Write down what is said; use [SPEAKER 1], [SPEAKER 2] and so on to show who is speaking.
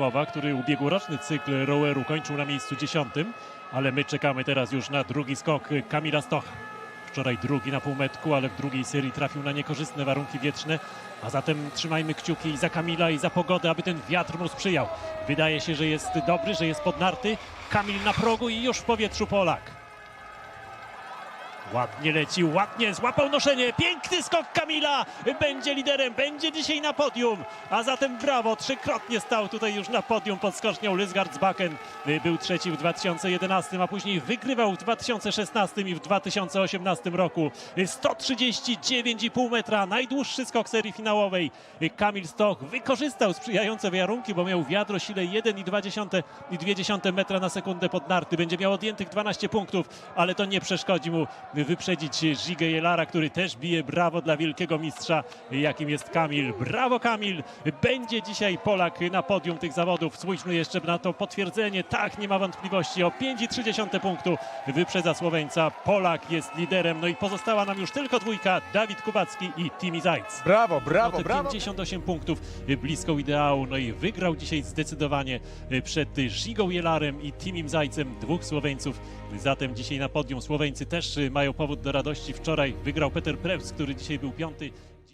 [SPEAKER 1] Mowa, który ubiegłoroczny cykl roweru kończył na miejscu dziesiątym, ale my czekamy teraz już na drugi skok Kamila Stocha. Wczoraj drugi na półmetku, ale w drugiej serii trafił na niekorzystne warunki wietrzne, a zatem trzymajmy kciuki za Kamila i za pogodę, aby ten wiatr mu sprzyjał. Wydaje się, że jest dobry, że jest podnarty. Kamil na progu i już w powietrzu Polak. Ładnie leci, ładnie złapał noszenie. Piękny skok Kamila. Będzie liderem, będzie dzisiaj na podium. A zatem brawo, trzykrotnie stał tutaj już na podium pod skocznią Lysgardsbaken. Był trzeci w 2011, a później wygrywał w 2016 i w 2018 roku. 139,5 metra, najdłuższy skok serii finałowej. Kamil Stoch wykorzystał sprzyjające warunki, bo miał wiatr o sile 1,2 metra na sekundę pod narty. Będzie miał odjętych 12 punktów, ale to nie przeszkodzi mu wyprzedzić Żigę Jelara, który też bije brawo dla wielkiego mistrza, jakim jest Kamil. Brawo Kamil! Będzie dzisiaj Polak na podium tych zawodów. Spójrzmy jeszcze na to potwierdzenie. Tak, nie ma wątpliwości. O 5,3 punktu wyprzedza Słoweńca. Polak jest liderem. No i pozostała nam już tylko dwójka. Dawid Kubacki i Timi Zajc.
[SPEAKER 2] Brawo,
[SPEAKER 1] No
[SPEAKER 2] brawo,
[SPEAKER 1] te
[SPEAKER 2] brawo.
[SPEAKER 1] 58 punktów blisko ideału. No i wygrał dzisiaj zdecydowanie przed Żigą Jelarem i Timim Zajcem, dwóch Słoweńców. Zatem dzisiaj na podium Słoweńcy też mają powód do radości. Wczoraj wygrał Peter Prews, który dzisiaj był piąty.